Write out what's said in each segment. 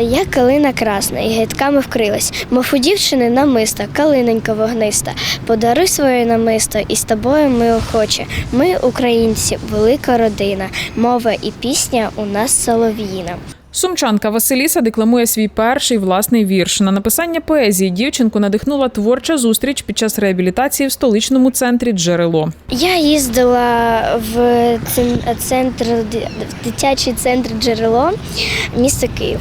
Я калина красна і гидками вкрилась, мов у дівчини намиста, калиненька вогниста. Подаруй своє намисто, і з тобою ми охоче. Ми, українці, велика родина, мова і пісня у нас солов'їна. Сумчанка Василіса декламує свій перший власний вірш. На написання поезії дівчинку надихнула творча зустріч під час реабілітації в столичному центрі Джерело. Я їздила в центр, в дитячий центр джерело міста Київ.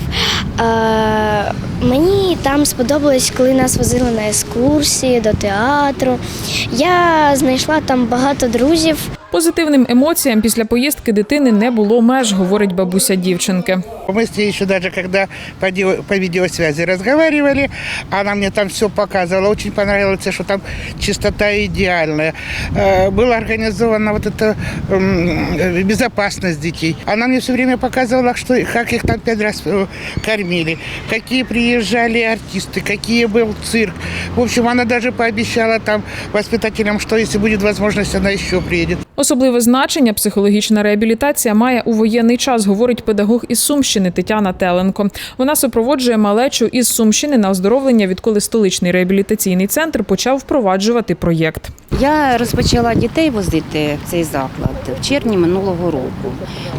Мені там сподобалось, коли нас возили на екскурсії до театру. Я знайшла там багато друзів. Позитивним емоціям після поїздки дитини не було меж, говорить бабуся дівчинки. Мы с ней еще даже когда по, ди- по видеосвязи разговаривали, она мне там все показывала. Очень понравилось, что там чистота идеальная. Э, Была организована вот эта м, безопасность детей. Она мне все время показывала, что, как их там пять раз э, кормили, какие приезжали артисты, какие был цирк. В общем, она даже пообещала там воспитателям, что если будет возможность, она еще приедет. Особливе значення психологічна реабілітація має у воєнний час, говорить педагог із Сумщини Тетяна Теленко. Вона супроводжує малечу із Сумщини на оздоровлення, відколи столичний реабілітаційний центр почав впроваджувати проєкт. Я розпочала дітей возити в цей заклад в червні минулого року.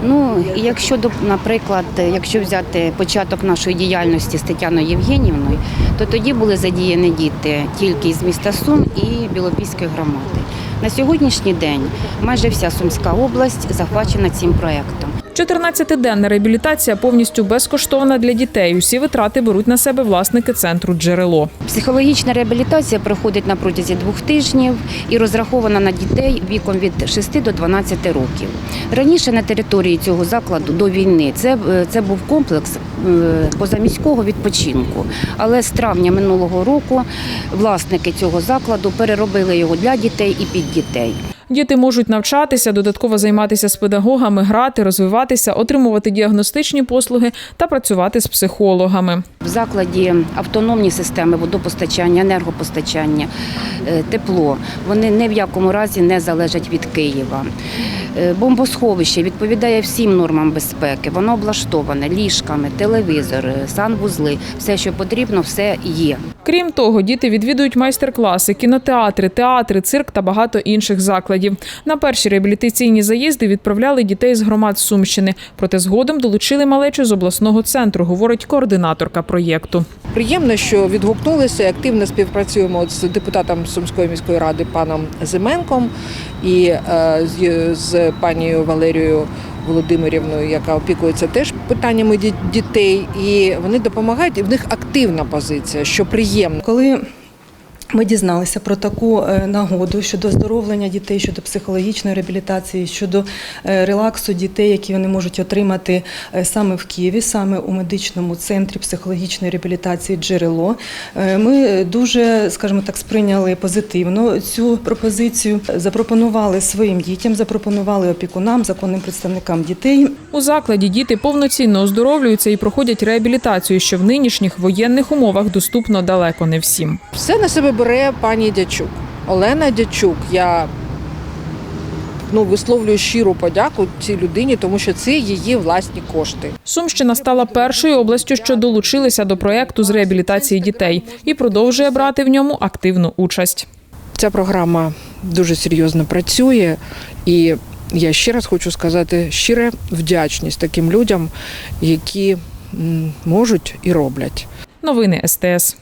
Ну, і якщо, наприклад, якщо взяти початок нашої діяльності з Тетяною Євгенівною, то тоді були задіяні діти тільки з міста Сум і Білопільської громади. На сьогоднішній день майже вся Сумська область захвачена цим проєктом. 14-денна реабілітація повністю безкоштовна для дітей. Усі витрати беруть на себе власники центру джерело. Психологічна реабілітація проходить на протязі двох тижнів і розрахована на дітей віком від 6 до 12 років. Раніше на території цього закладу до війни це, е, це був комплекс е, позаміського відпочинку. Але з травня минулого року власники цього закладу переробили його для дітей і під дітей. Діти можуть навчатися, додатково займатися з педагогами, грати, розвиватися, отримувати діагностичні послуги та працювати з психологами. В закладі автономні системи водопостачання, енергопостачання, е, тепло. Вони ні в якому разі не залежать від Києва. Е, Бомбосховище відповідає всім нормам безпеки. Воно облаштоване ліжками, телевізори, санвузли. Все, що потрібно, все є. Крім того, діти відвідують майстер-класи, кінотеатри, театри, цирк та багато інших закладів. На перші реабілітаційні заїзди відправляли дітей з громад Сумщини, проте згодом долучили малечу з обласного центру, говорить координаторка проєкту. Приємно, що відгукнулися активно співпрацюємо з депутатом Сумської міської ради паном Зименком і е, з панією Валерією Володимирівною, яка опікується теж питаннями дітей, і вони допомагають, і в них активна позиція, що приємно. Коли ми дізналися про таку е, нагоду щодо оздоровлення дітей, щодо психологічної реабілітації, щодо е, релаксу дітей, які вони можуть отримати е, саме в Києві, саме у медичному центрі психологічної реабілітації джерело, ми дуже, скажімо так, сприйняли позитивно цю пропозицію, запропонували своїм дітям, запропонували опікунам, законним представникам дітей. У закладі діти повноцінно оздоровлюються і проходять реабілітацію, що в нинішніх воєнних умовах доступно далеко не всім. Все на себе бере пані Дячук. Олена Дячук. Я ну, висловлюю щиру подяку цій людині, тому що це її власні кошти. Сумщина стала першою областю, що долучилися до проєкту з реабілітації дітей і продовжує брати в ньому активну участь. Ця програма дуже серйозно працює, і я ще раз хочу сказати щире вдячність таким людям, які можуть і роблять. Новини СТС.